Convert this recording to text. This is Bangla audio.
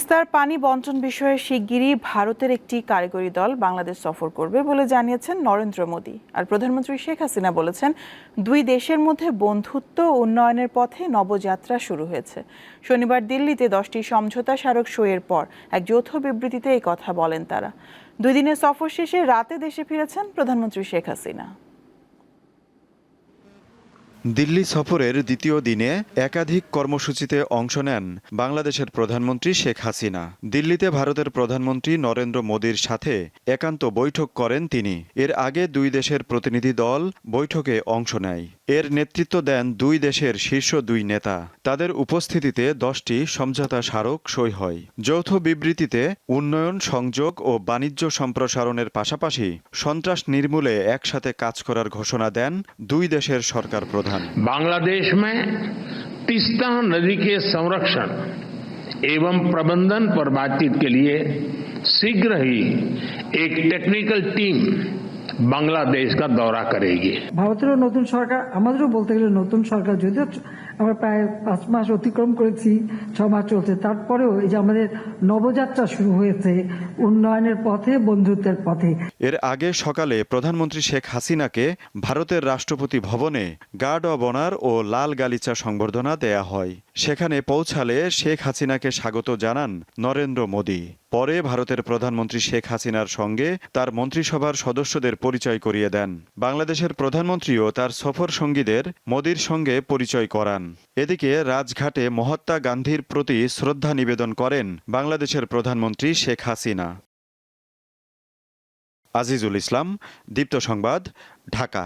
তিস্তার পানি বন্টন বিষয়ে শিগগিরই ভারতের একটি কারিগরি দল বাংলাদেশ সফর করবে বলে জানিয়েছেন নরেন্দ্র মোদী। আর প্রধানমন্ত্রী শেখ হাসিনা বলেছেন, দুই দেশের মধ্যে বন্ধুত্ব উন্নয়নের পথে নবযাত্রা শুরু হয়েছে। শনিবার দিল্লিতে দশটি সমঝোতা স্মারক সইয়ের পর এক যৌথ বিবৃতিতে এই কথা বলেন তারা। দুই দিনের সফর শেষে রাতে দেশে ফিরেছেন প্রধানমন্ত্রী শেখ হাসিনা। দিল্লি সফরের দ্বিতীয় দিনে একাধিক কর্মসূচিতে অংশ নেন বাংলাদেশের প্রধানমন্ত্রী শেখ হাসিনা। দিল্লিতে ভারতের প্রধানমন্ত্রী নরেন্দ্র মোদীর সাথে একান্ত বৈঠক করেন তিনি। এর আগে দুই দেশের প্রতিনিধি দল বৈঠকে অংশ নেয়। এর নেতৃত্ব দেন দুই দেশের শীর্ষ দুই নেতা তাদের উপস্থিতিতে দশটি সমঝোতা স্মারক সই হয় যৌথ বিবৃতিতে উন্নয়ন সংযোগ ও বাণিজ্য সম্প্রসারণের পাশাপাশি সন্ত্রাস নির্মূলে একসাথে কাজ করার ঘোষণা দেন দুই দেশের সরকার প্রধান बांग्लादेश में तीस्ता नदी के संरक्षण एवं प्रबंधन पर बातचीत के लिए शीघ्र ही एक टेक्निकल टीम বাংলাদেশ কা দৌরা করেগি। ভারতের নতুন সরকার আমাদেরও বলতে গেলে নতুন সরকার যদিও আমরা প্রায় পাঁচ মাস অতিক্রম করেছি ছ মাস চলছে। তারপরেও এই যে আমাদের নবযাত্রা শুরু হয়েছে উন্নয়নের পথে বন্ধুত্বের পথে। এর আগে সকালে প্রধানমন্ত্রী শেখ হাসিনাকে ভারতের রাষ্ট্রপতি ভবনে গার্ড অব অনার ও লাল গালিচা সংবর্ধনা দেয়া হয়। সেখানে পৌঁছালে শেখ হাসিনাকে স্বাগত জানান নরেন্দ্র মোদী। পরে ভারতের প্রধানমন্ত্রী শেখ হাসিনার সঙ্গে তার মন্ত্রিসভার সদস্যদের পরিচয় করিয়ে দেন। বাংলাদেশের প্রধানমন্ত্রীও তার সফর সঙ্গীদের মোদির সঙ্গে পরিচয় করান। এদিকে রাজঘাটে মহাত্মা গান্ধীর প্রতি শ্রদ্ধা নিবেদন করেন বাংলাদেশের প্রধানমন্ত্রী শেখ হাসিনা। আজিজুল ইসলাম, দীপ্ত সংবাদ, ঢাকা।